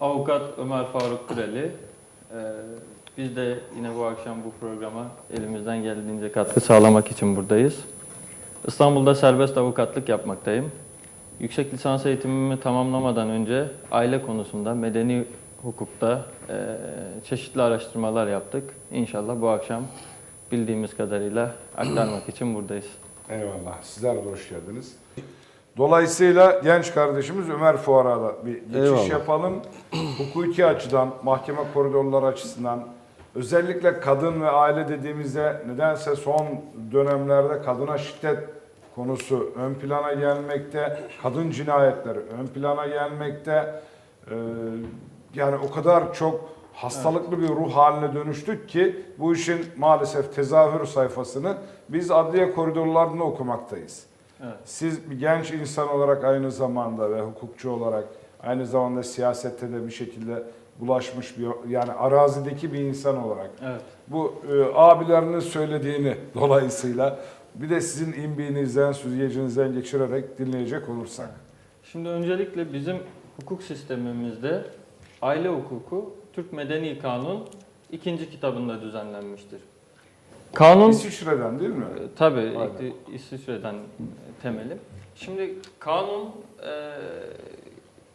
Avukat Ömer Faruk Küreli. Ee, biz de yine bu akşam bu programa elimizden geldiğince katkı sağlamak için buradayız. İstanbul'da serbest avukatlık yapmaktayım. Yüksek lisans eğitimimi tamamlamadan önce aile konusunda, medeni hukukta eee, çeşitli araştırmalar yaptık. İnşallah bu akşam bildiğimiz kadarıyla aktarmak için buradayız. Eyvallah. Sizler de hoş geldiniz. Dolayısıyla genç kardeşimiz Ömer Fuara'da bir geçiş Eyvallah. yapalım. Hukuki açıdan, mahkeme koridorları açısından, özellikle kadın ve aile dediğimizde nedense son dönemlerde kadına şiddet konusu ön plana gelmekte, kadın cinayetleri ön plana gelmekte. Ee, yani o kadar çok hastalıklı bir ruh haline dönüştük ki bu işin maalesef tezahür sayfasını biz adliye koridorlarında okumaktayız. Evet. Siz bir genç insan olarak aynı zamanda ve hukukçu olarak aynı zamanda siyasette de bir şekilde bulaşmış bir yani arazideki bir insan olarak Evet. bu e, abilerinin söylediğini dolayısıyla bir de sizin imbiğinizden, süzgecinizden geçirerek dinleyecek olursak. Şimdi öncelikle bizim hukuk sistemimizde aile hukuku Türk Medeni Kanun ikinci kitabında düzenlenmiştir. Kanun İsviçre'den değil mi? e, tabii Aynen. İsviçre'den temeli. Şimdi kanun e,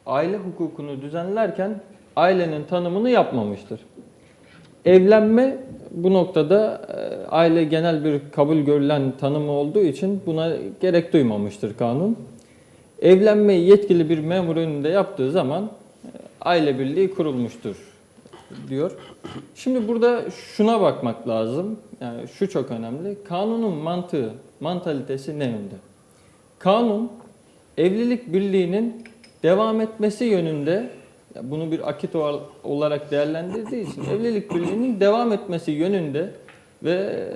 aile hukukunu düzenlerken ailenin tanımını yapmamıştır. Evlenme bu noktada e, aile genel bir kabul görülen tanımı olduğu için buna gerek duymamıştır kanun. Evlenmeyi yetkili bir memur önünde yaptığı zaman e, aile birliği kurulmuştur diyor. Şimdi burada şuna bakmak lazım. Yani şu çok önemli. Kanunun mantığı, mantalitesi ne yönde? Kanun evlilik birliğinin devam etmesi yönünde bunu bir akit ol- olarak değerlendirdiği için evlilik birliğinin devam etmesi yönünde ve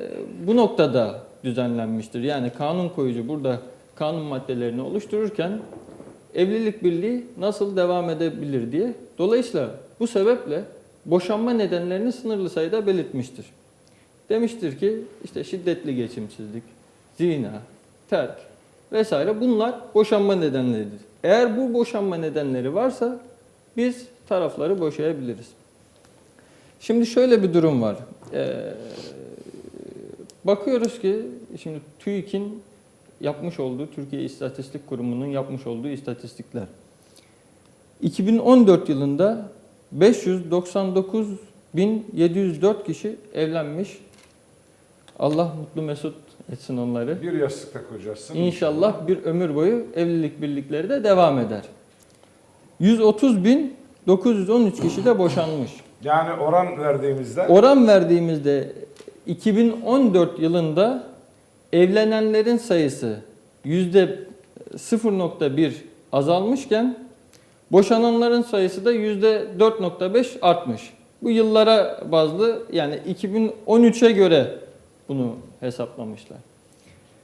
bu noktada düzenlenmiştir. Yani kanun koyucu burada kanun maddelerini oluştururken evlilik birliği nasıl devam edebilir diye. Dolayısıyla bu sebeple boşanma nedenlerini sınırlı sayıda belirtmiştir. Demiştir ki işte şiddetli geçimsizlik, zina, terk vesaire bunlar boşanma nedenleridir. Eğer bu boşanma nedenleri varsa biz tarafları boşayabiliriz. Şimdi şöyle bir durum var. Ee, bakıyoruz ki şimdi TÜİK'in yapmış olduğu, Türkiye İstatistik Kurumu'nun yapmış olduğu istatistikler. 2014 yılında 599.704 kişi evlenmiş. Allah mutlu mesut etsin onları. Bir yastıkta kocasın. İnşallah bir ömür boyu evlilik birlikleri de devam eder. 130.913 kişi de boşanmış. Yani oran verdiğimizde Oran verdiğimizde 2014 yılında evlenenlerin sayısı yüzde 0.1 azalmışken boşananların sayısı da yüzde 4.5 artmış. Bu yıllara bazlı yani 2013'e göre bunu hesaplamışlar.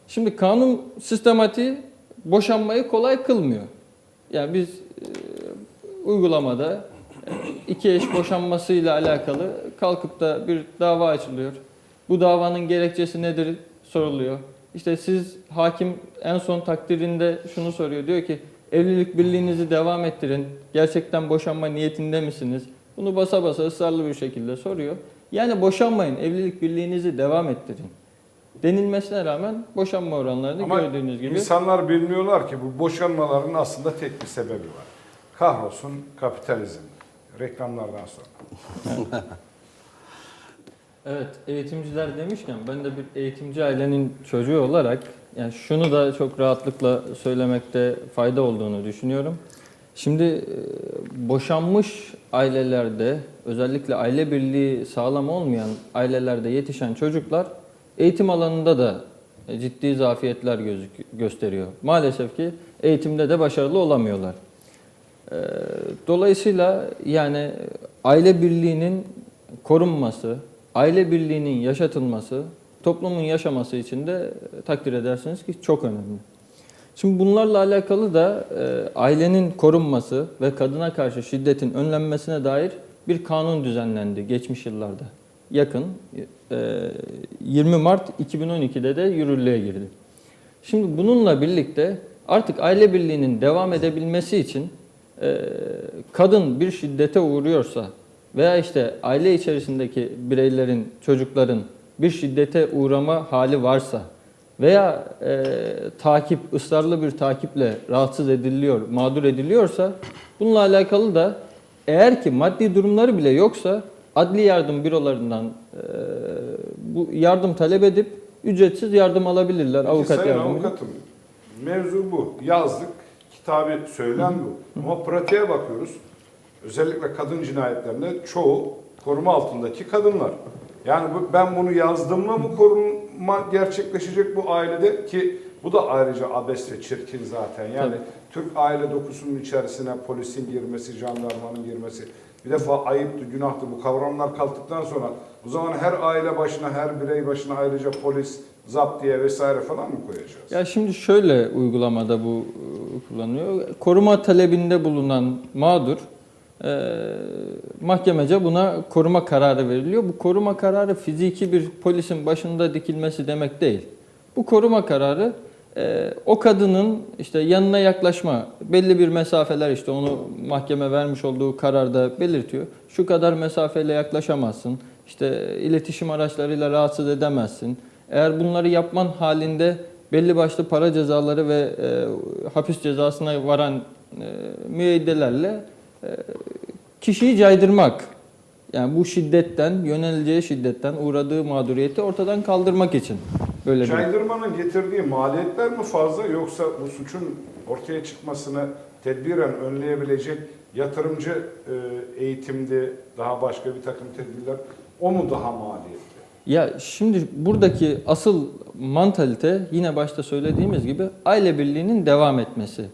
Şimdi kanun sistematiği boşanmayı kolay kılmıyor. Yani biz e, uygulamada e, iki eş boşanmasıyla alakalı kalkıp da bir dava açılıyor. Bu davanın gerekçesi nedir soruluyor. İşte siz hakim en son takdirinde şunu soruyor. Diyor ki evlilik birliğinizi devam ettirin. Gerçekten boşanma niyetinde misiniz? Bunu basa basa ısrarlı bir şekilde soruyor. Yani boşanmayın, evlilik birliğinizi devam ettirin. Denilmesine rağmen boşanma oranlarını ama gördüğünüz gibi insanlar bilmiyorlar ki bu boşanmaların aslında tek bir sebebi var. Kahrolsun kapitalizm. Reklamlardan sonra. Evet, eğitimciler demişken ben de bir eğitimci ailenin çocuğu olarak yani şunu da çok rahatlıkla söylemekte fayda olduğunu düşünüyorum. Şimdi e, boşanmış ailelerde özellikle aile birliği sağlam olmayan ailelerde yetişen çocuklar eğitim alanında da e, ciddi zafiyetler gösteriyor. Maalesef ki eğitimde de başarılı olamıyorlar. Ee, Dolayısıyla yani aile birliğinin korunması, aile birliğinin yaşatılması, toplumun yaşaması için de e, takdir edersiniz ki çok önemli. Şimdi bunlarla alakalı da e, ailenin korunması ve kadına karşı şiddetin önlenmesine dair bir kanun düzenlendi geçmiş yıllarda. Yakın e, 20 Mart 2012'de de yürürlüğe girdi. Şimdi bununla birlikte artık aile birliğinin devam edebilmesi için e, kadın bir şiddete uğruyorsa veya işte aile içerisindeki bireylerin, çocukların bir şiddete uğrama hali varsa veya e, takip, ısrarlı bir takiple rahatsız ediliyor, mağdur ediliyorsa bununla alakalı da eğer ki maddi durumları bile yoksa adli yardım bürolarından e, bu yardım talep edip ücretsiz yardım alabilirler Peki avukat yardımıyla. avukatım, mevzu bu. Yazdık, kitabı söylen bu. Ama pratiğe bakıyoruz. Özellikle kadın cinayetlerinde çoğu koruma altındaki kadınlar. Yani bu, ben bunu yazdığımla mı koruma gerçekleşecek bu ailede ki bu da ayrıca abes ve çirkin zaten. Yani Tabii. Türk aile dokusunun içerisine polisin girmesi, jandarmanın girmesi bir defa ayıptı, günahtı. Bu kavramlar kalktıktan sonra o zaman her aile başına, her birey başına ayrıca polis, zaptiye vesaire falan mı koyacağız? Ya şimdi şöyle uygulamada bu e, kullanılıyor. Koruma talebinde bulunan mağdur e, mahkemece buna koruma kararı veriliyor. Bu koruma kararı fiziki bir polisin başında dikilmesi demek değil. Bu koruma kararı e, o kadının işte yanına yaklaşma belli bir mesafeler işte onu mahkeme vermiş olduğu kararda belirtiyor. Şu kadar mesafeyle yaklaşamazsın. İşte iletişim araçlarıyla rahatsız edemezsin. Eğer bunları yapman halinde belli başlı para cezaları ve e, hapis cezasına varan e, müeyyidelerle kişiyi caydırmak. Yani bu şiddetten, yöneleceği şiddetten uğradığı mağduriyeti ortadan kaldırmak için böyle bir Caydırmanın getirdiği maliyetler mi fazla yoksa bu suçun ortaya çıkmasını tedbiren önleyebilecek yatırımcı e, eğitimde daha başka bir takım tedbirler o mu daha maliyetli? Ya şimdi buradaki asıl mantalite yine başta söylediğimiz gibi aile birliğinin devam etmesi.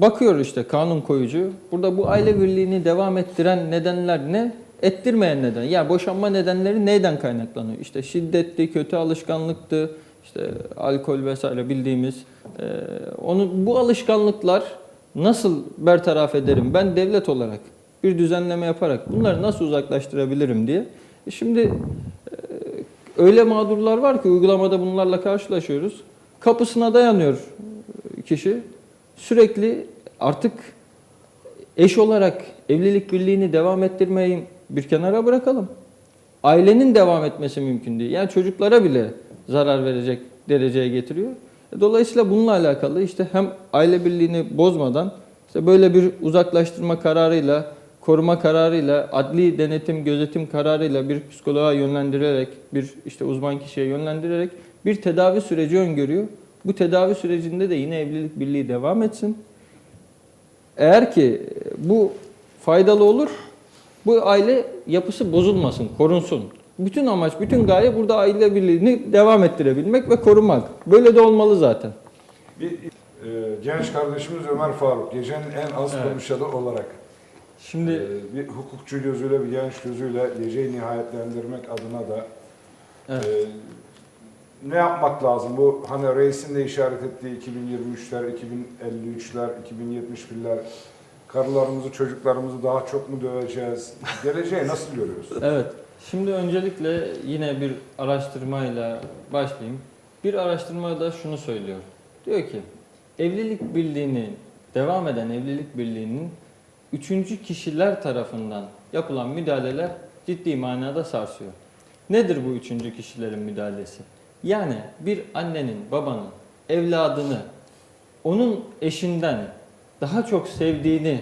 Bakıyor işte kanun koyucu. Burada bu aile birliğini devam ettiren nedenler ne? Ettirmeyen neden. Ya boşanma nedenleri neyden kaynaklanıyor? İşte şiddetti, kötü alışkanlıktı, işte alkol vesaire bildiğimiz. Ee, onu bu alışkanlıklar nasıl bertaraf ederim? Ben devlet olarak bir düzenleme yaparak bunları nasıl uzaklaştırabilirim diye. E Şimdi öyle mağdurlar var ki uygulamada bunlarla karşılaşıyoruz. Kapısına dayanıyor kişi. Sürekli artık eş olarak evlilik birliğini devam ettirmeyi bir kenara bırakalım. Ailenin devam etmesi mümkün değil. Yani çocuklara bile zarar verecek dereceye getiriyor. E, Dolayısıyla bununla alakalı işte hem aile birliğini bozmadan işte böyle bir uzaklaştırma kararıyla, koruma kararıyla, adli denetim, gözetim kararıyla bir psikoloğa yönlendirerek, bir işte uzman kişiye yönlendirerek bir tedavi süreci öngörüyor. Bu tedavi sürecinde de yine evlilik birliği devam etsin. Eğer ki bu faydalı olur, bu aile yapısı bozulmasın, korunsun. Bütün amaç, bütün gaye burada aile birliğini devam ettirebilmek ve korumak. Böyle de olmalı zaten. Bir e, genç kardeşimiz Ömer Faruk gecenin en az Evet. konuşanı olarak Şimdi e, bir hukukçu gözüyle bir genç gözüyle geceyi nihayetlendirmek adına da Evet. e, ne yapmak lazım? Bu hani reisin de işaret ettiği 2023'ler, 2053'ler, 2071'ler karılarımızı, çocuklarımızı daha çok mu döveceğiz? Geleceği nasıl görüyorsun? Evet. Şimdi öncelikle yine bir araştırmayla başlayayım. Bir araştırma da şunu söylüyor. Diyor ki evlilik birliğini devam eden evlilik birliğinin üçüncü kişiler tarafından yapılan müdahaleler ciddi manada sarsıyor. Nedir bu üçüncü kişilerin müdahalesi? Yani bir annenin, babanın evladını onun eşinden daha çok sevdiğini,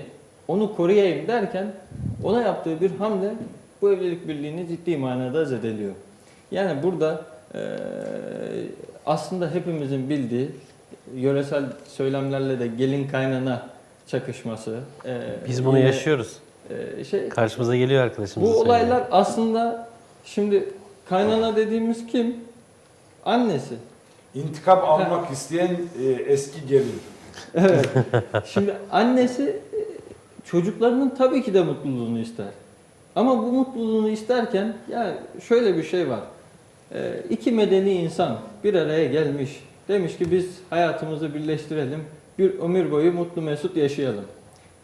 onu koruyayım derken ona yaptığı bir hamle bu evlilik birliğini ciddi manada zedeliyor. Yani burada eee, aslında hepimizin bildiği yöresel söylemlerle de gelin kaynana çakışması. eee, Biz bunu yine, yaşıyoruz. eee, şey, Karşımıza geliyor arkadaşımız. bu olaylar aslında şimdi kaynana dediğimiz kim? Annesi. İntikam almak isteyen e, eski gelin. Evet. Şimdi annesi e, çocuklarının tabii ki de mutluluğunu ister. Ama bu mutluluğunu isterken ya şöyle bir şey var. E, iki medeni insan bir araya gelmiş. Demiş ki biz hayatımızı birleştirelim. Bir ömür boyu mutlu mesut yaşayalım.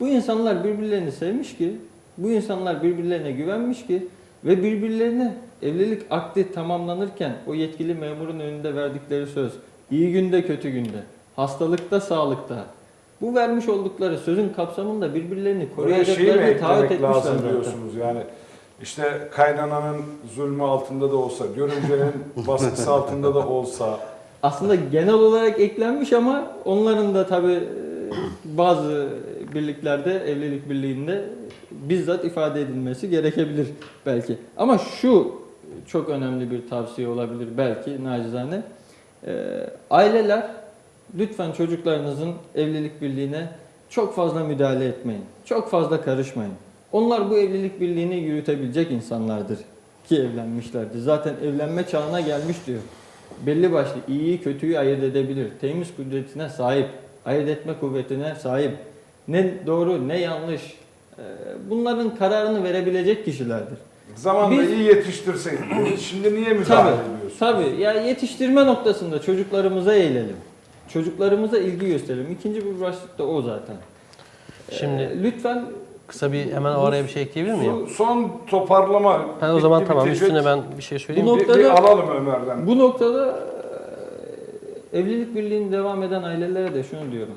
Bu insanlar birbirlerini sevmiş ki, bu insanlar birbirlerine güvenmiş ki ve birbirlerine evlilik akdi tamamlanırken o yetkili memurun önünde verdikleri söz, iyi günde kötü günde, hastalıkta sağlıkta, Bu vermiş oldukları sözün kapsamında birbirlerini koruyacaklarını taahhüt eklemek etmişler lazım zaten. diyorsunuz yani. İşte kaynananın zulmü altında da olsa, görümcenin baskısı altında da olsa, Aslında genel olarak eklenmiş ama onların da tabi bazı birliklerde, evlilik birliğinde bizzat ifade edilmesi gerekebilir belki. Ama şu çok önemli bir tavsiye olabilir belki nacizane. Ee, aileler lütfen çocuklarınızın evlilik birliğine çok fazla müdahale etmeyin. Çok fazla karışmayın. Onlar bu evlilik birliğini yürütebilecek insanlardır ki evlenmişlerdir. Zaten evlenme çağına gelmiş diyor. Belli başlı iyiyi kötüyü ayırt edebilir. Temiz kudretine sahip, ayırt etme kuvvetine sahip. Ne doğru ne yanlış. Ee, Bunların kararını verebilecek kişilerdir. Zamanla Biz- iyi yetiştirseydiniz. Şimdi niye müdahale Tabii, ediyorsunuz? tabii. Ya yetiştirme noktasında çocuklarımıza eğilelim. Çocuklarımıza ilgi gösterelim. İkinci bir başlık da o zaten. Ee, Şimdi lütfen kısa bir hemen araya bir şey ekleyebilir miyim? Son, son toparlama. Ben o zaman tamam bitecek. üstüne ben bir şey söyleyeyim. Bu Bir, noktada- bir alalım Ömer'den. Bu noktada e, evlilik birliğini devam eden ailelere de şunu diyorum.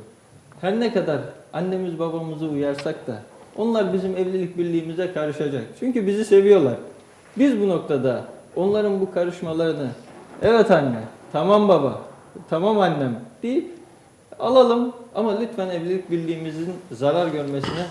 Her ne kadar annemiz babamızı uyarsak da onlar bizim evlilik birliğimize karışacak. Çünkü bizi seviyorlar. Biz bu noktada onların bu karışmalarını evet anne, tamam baba, tamam annem deyip alalım ama lütfen evlilik birliğimizin zarar görmesine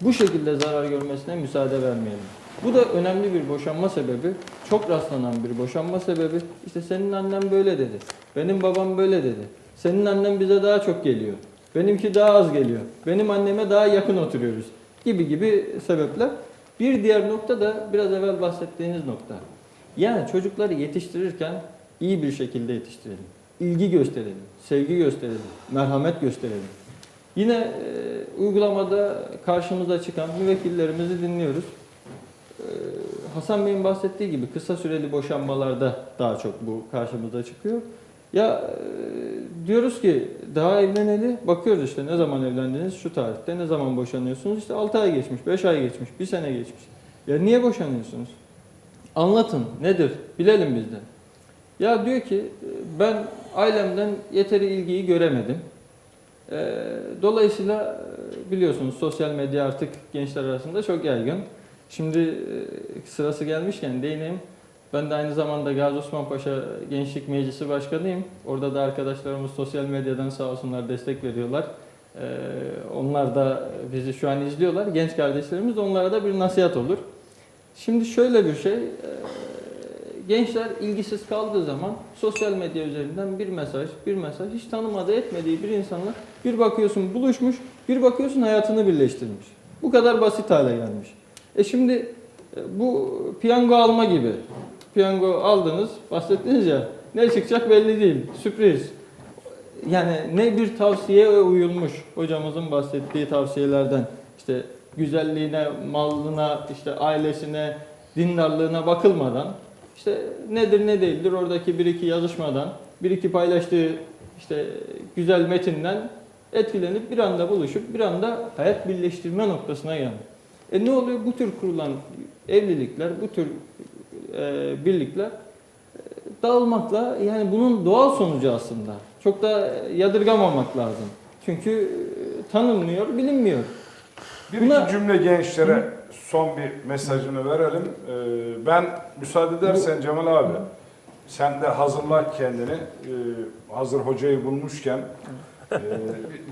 bu şekilde zarar görmesine müsaade vermeyelim. Bu da önemli bir boşanma sebebi. Çok rastlanan bir boşanma sebebi. İşte senin annen böyle dedi. Benim babam böyle dedi. Senin annen bize daha çok geliyor. Benimki daha az geliyor. Benim anneme daha yakın oturuyoruz. Gibi gibi sebepler. Bir diğer nokta da biraz evvel bahsettiğiniz nokta. Yani çocukları yetiştirirken iyi bir şekilde yetiştirelim. İlgi gösterelim, sevgi gösterelim, merhamet gösterelim. Yine e, uygulamada karşımıza çıkan müvekkillerimizi dinliyoruz. E, Hasan Bey'in bahsettiği gibi kısa süreli boşanmalarda daha çok bu karşımıza çıkıyor. Ya e, diyoruz ki daha evleneli bakıyoruz işte ne zaman evlendiniz şu tarihte ne zaman boşanıyorsunuz işte 6 ay geçmiş 5 ay geçmiş 1 sene geçmiş. Ya niye boşanıyorsunuz? Anlatın nedir bilelim biz de. Ya diyor ki ben ailemden yeteri ilgiyi göremedim. Ee, Dolayısıyla e, biliyorsunuz sosyal medya artık gençler arasında çok yaygın. Şimdi e, sırası gelmişken değineyim. Ben de aynı zamanda Gazi Osman Paşa Gençlik Meclisi Başkanıyım. Orada da arkadaşlarımız sosyal medyadan sağ olsunlar destek veriyorlar. Ee, Onlar da bizi şu an izliyorlar. Genç kardeşlerimiz de onlara da bir nasihat olur. Şimdi şöyle bir şey. e, Gençler ilgisiz kaldığı zaman sosyal medya üzerinden bir mesaj, bir mesaj hiç tanımadığı etmediği bir insanla bir bakıyorsun buluşmuş, bir bakıyorsun hayatını birleştirmiş. Bu kadar basit hale gelmiş. E şimdi e, bu piyango alma gibi. Piyango aldınız, bahsettiniz ya ne çıkacak belli değil. Sürpriz. Yani ne bir tavsiyeye uyulmuş hocamızın bahsettiği tavsiyelerden işte güzelliğine, malına, işte ailesine, dindarlığına bakılmadan işte nedir ne değildir oradaki bir iki yazışmadan, bir iki paylaştığı işte güzel metinden etkilenip bir anda buluşup bir anda hayat birleştirme noktasına geldi. E ne oluyor? Bu tür kurulan evlilikler, bu tür e, birlikler e, dağılmakla yani bunun doğal sonucu aslında. Çok da yadırgamamak lazım. Çünkü e, tanınmıyor, bilinmiyor. Bir Buna- iki cümle gençlere son bir mesajını verelim. Ee, ben müsaade edersen Cemal abi, sen de hazırla kendini. Ee, hazır hocayı bulmuşken e,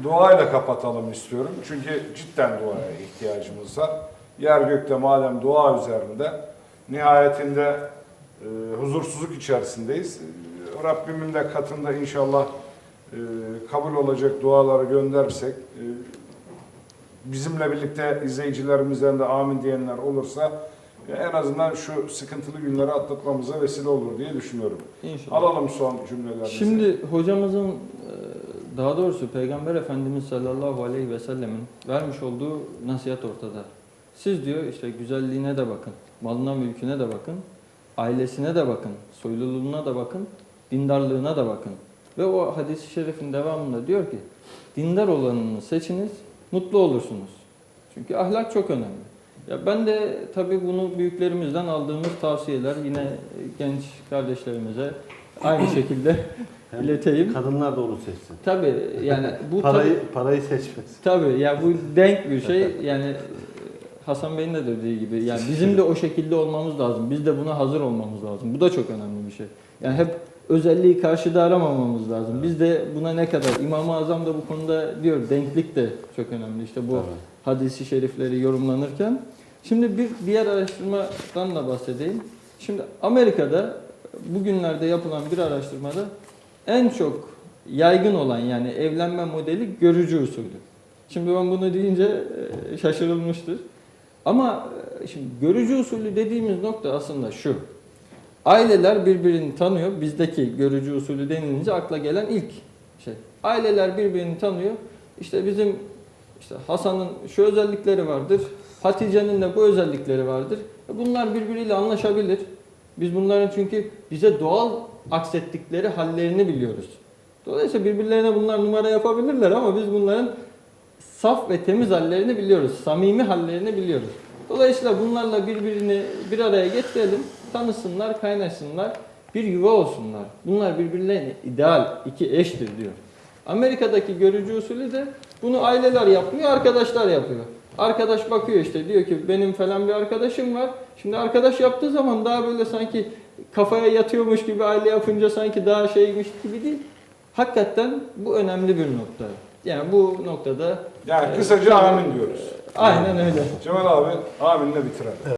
duayla kapatalım istiyorum. Çünkü cidden duaya ihtiyacımız var. Yer gökte madem dua üzerinde, nihayetinde e, huzursuzluk içerisindeyiz. E, Rabbimin de katında inşallah e, kabul olacak duaları göndersek, e, bizimle birlikte izleyicilerimizden de amin diyenler olursa e, en azından şu sıkıntılı günleri atlatmamıza vesile olur diye düşünüyorum. İnşallah. Alalım son cümlelerimizi. Şimdi hocamızın e, daha doğrusu Peygamber Efendimiz sallallahu aleyhi ve sellemin vermiş olduğu nasihat ortada. Siz diyor işte güzelliğine de bakın, malına mülküne de bakın, ailesine de bakın, soyluluğuna da bakın, dindarlığına da bakın. Ve o hadis-i şerifin devamında diyor ki dindar olanını seçiniz, mutlu olursunuz. Çünkü ahlak çok önemli. Ya ben de tabii bunu büyüklerimizden aldığımız tavsiyeler yine genç kardeşlerimize aynı şekilde Hem ileteyim. Kadınlar da onu seçsin. Tabii yani bu Parayı parayı seçmesin. tabii ya bu denk bir şey. Yani Hasan Bey'in de dediği gibi yani bizim de o şekilde olmamız lazım. Biz de buna hazır olmamız lazım. Bu da çok önemli bir şey. Yani hep özelliği karşıda aramamamız lazım. Biz de buna ne kadar İmam-ı Azam da bu konuda diyor denklik de çok önemli. İşte bu Tabii. hadisi şerifleri yorumlanırken. Şimdi bir diğer araştırmadan da bahsedeyim. Şimdi Amerika'da bugünlerde yapılan bir araştırmada en çok yaygın olan yani evlenme modeli görücü usulü. Şimdi ben bunu deyince e, şaşırılmıştır. Ama e, şimdi görücü usulü dediğimiz nokta aslında şu. Aileler birbirini tanıyor. Bizdeki görücü usulü denilince akla gelen ilk şey. Aileler birbirini tanıyor. İşte bizim işte Hasan'ın şu özellikleri vardır. Hatice'nin de bu özellikleri vardır. E Bunlar birbiriyle anlaşabilir. Biz bunların çünkü bize doğal aksettikleri hallerini biliyoruz. Dolayısıyla birbirlerine bunlar numara yapabilirler ama biz bunların saf ve temiz hallerini biliyoruz. Samimi hallerini biliyoruz. Dolayısıyla bunlarla birbirini bir araya getirelim, tanısınlar, kaynaşsınlar, bir yuva olsunlar. Bunlar birbirlerine ideal, iki eştir diyor. Amerika'daki görücü usulü de bunu aileler yapmıyor, arkadaşlar yapıyor. Arkadaş bakıyor işte diyor ki benim falan bir arkadaşım var. Şimdi arkadaş yaptığı zaman daha böyle sanki kafaya yatıyormuş gibi aile yapınca sanki daha şeymiş gibi değil. Hakikaten bu önemli bir nokta. Yani bu noktada Yani e, kısaca amin diyoruz. Aynen öyle. Cemal abi aminle bitirelim.